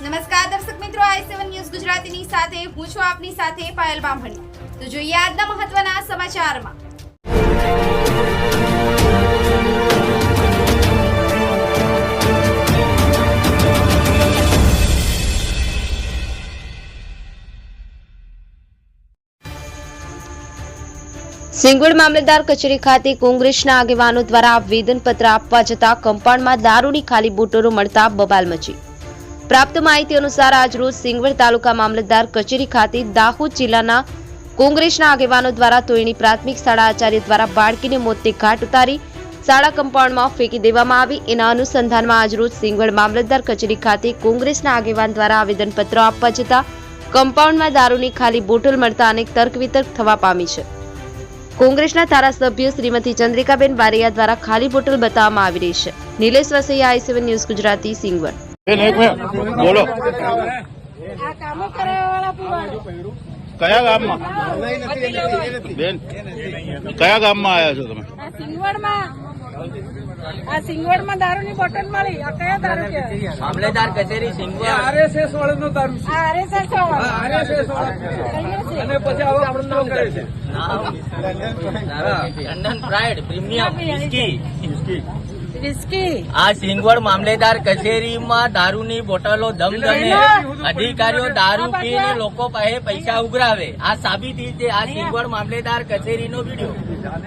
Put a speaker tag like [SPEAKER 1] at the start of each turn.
[SPEAKER 1] નમસ્કાર દર્શક મિત્રો, આઈ સેવન ન્યૂઝ ગુજરાતીની સાથે, હું છું આપની સાથે પાયલ બામણી. તો જોઈએ આજના મહત્વના સમાચારમાં.
[SPEAKER 2] સિંગવડ મામલતદાર કચેરી ખાતે કોંગ્રેસના આગેવાનો દ્વારા આવેદનપત્ર આપવા જતા કમ્પાઉન્ડમાં દારૂની ખાલી બોટલો મળતા બબાલ મચી. પ્રાપ્ત માહિતી અનુસાર આજરોજ સિંગવડ તાલુકા મામલતદાર કચેરી ખાતે દાહોદ જિલ્લાના કોંગ્રેસના આગેવાનો દ્વારા તોયણી પ્રાથમિક શાળા આચાર્ય દ્વારા બાળકીને મોતને ઘાટ ઉતારી શાળા કમ્પાઉન્ડમાં ફેંકી દેવામાં આવી. એના અનુસંધાનમાં આજરોજ સિંગવડ મામલતદાર કચેરી ખાતે કોંગ્રેસના આગેવાન દ્વારા આવેદનપત્રો આપવા જતા કમ્પાઉન્ડમાં દારૂની ખાલી બોટલ મળતા અનેક તર્ક વિતર્ક થવા પામી છે. કોંગ્રેસના ધારાસભ્ય શ્રીમતી ચંદ્રિકાબેન બારૈયા દ્વારા ખાલી બોટલ બતાવવામાં આવી રહી છે. Nilesh Vasaiya, I news Gujarati, Singvad.
[SPEAKER 3] બેન એક મિનિટ બોલો. કયા ગામમાં બેન કયા ગામમાં આવ્યા છો તમે
[SPEAKER 4] આ સિંગવડમાં આ સિંગવડમાં દારૂની બોટલ મળી આ કયા દારૂ?
[SPEAKER 5] મામલેદાર કચેરી સિંગવડ
[SPEAKER 6] આરએસએસ વાળાનો દારૂ છે. આરએસએસ વાળા અને પછી આવા પ્રશ્નો કરે છે
[SPEAKER 5] London pride premium whisky
[SPEAKER 4] whisky
[SPEAKER 5] આ સિંગવડ મામલેદાર કચેરીમાં દારૂની બોટલો ધમધમે અધિકારીઓ દારૂ પીને લોકો પાસે પૈસા ઉઘરાવે. આ સાબિતી છે આ સિંગવડ મામલેદાર કચેરીનો વીડિયો.